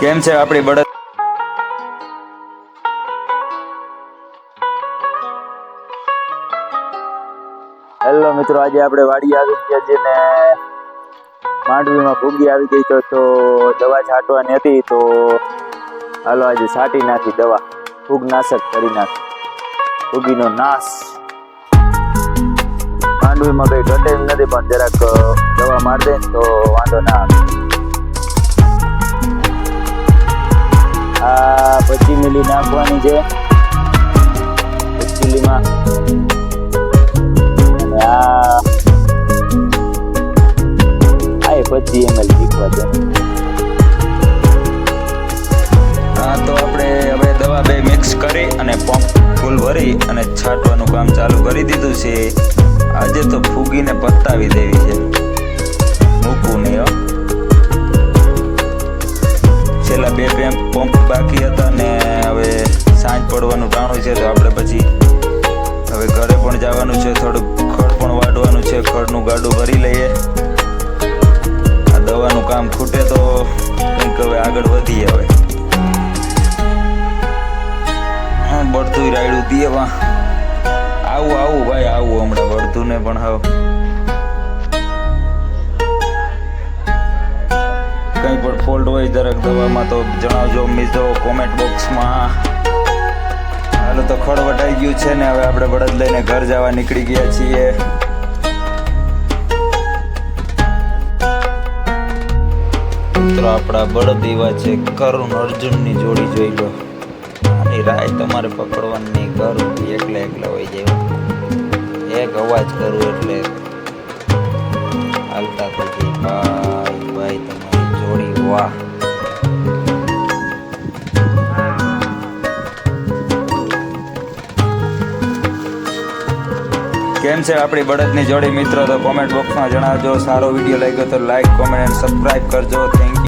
કેમ છે આપણી બળદ? હેલો મિત્રો, આજે આપણે વાડી આવી ગયા છે ને માંડવીમાં ફૂગી આવી ગઈ તો તો દવા છાંટવાની હતી તો હાલો આજે છાંટી નાખી દવા. ફૂગ નાશક કરી નાખી. ફૂગીનો નાશ. માંડવીમાં કઈ ઘટે નથી, પણ જરાક દવા મારી દે તો વાંધો ના આવે. આ નાખવાની છે. પચી મિલીમાં અને આ આ પચી એમએલ હા, તો આપણે હવે દવા બે મિક્સ કરી અને પંપ ફૂલ ભરી અને છાંટવાનું કામ ચાલુ કરી દીધું છે. આજે તો ફૂગીને પતાવી દેવી છે. બે બે પંપ બાકી હતા ને હવે સાંજ પડવાનું ટાણું છે તો આપણે પછી હવે ઘરે પણ જવાનું છે, થોડુંક ખડ પણ વાઢવાનું છે ખડનું ગાડું ભરી લઈએ. આ દવાનું કામ ખૂટે તો કંઈક હવે આગળ વધીએ હવે. બળતું રાયડું દીએ વા આવું આવું ભાઈ, આવું હમણાં બળતું ને પણ હાવ. ફોલ્ટ હોય જરાક દવામાં તો જણાવજો મિત્રો કોમેન્ટ બોક્સમાં હાલ તો ખડ વટાઈ ગયું છે ને હવે આપણે બળદ લઈને ઘર જવા નીકળી ગયા છીએ. મિત્રો, આપણા બળદ એવા છે, કરુણ અર્જુનની જોડી જોઈ લો. આની રાય તમારે પકડવાની ઘર એકલા એકલા હોય જાય એક અવાજ કરું એટલે હાલતા તો કેમ છે આપણી બળદની જોડી? મિત્રો, તો કોમેન્ટ બોક્સમાં જણાવજો. સારો વીડિયો લાગ્યો તો લાઈક કોમેન્ટ એન્ડ સબસ્ક્રાઈબ કરજો. Thank you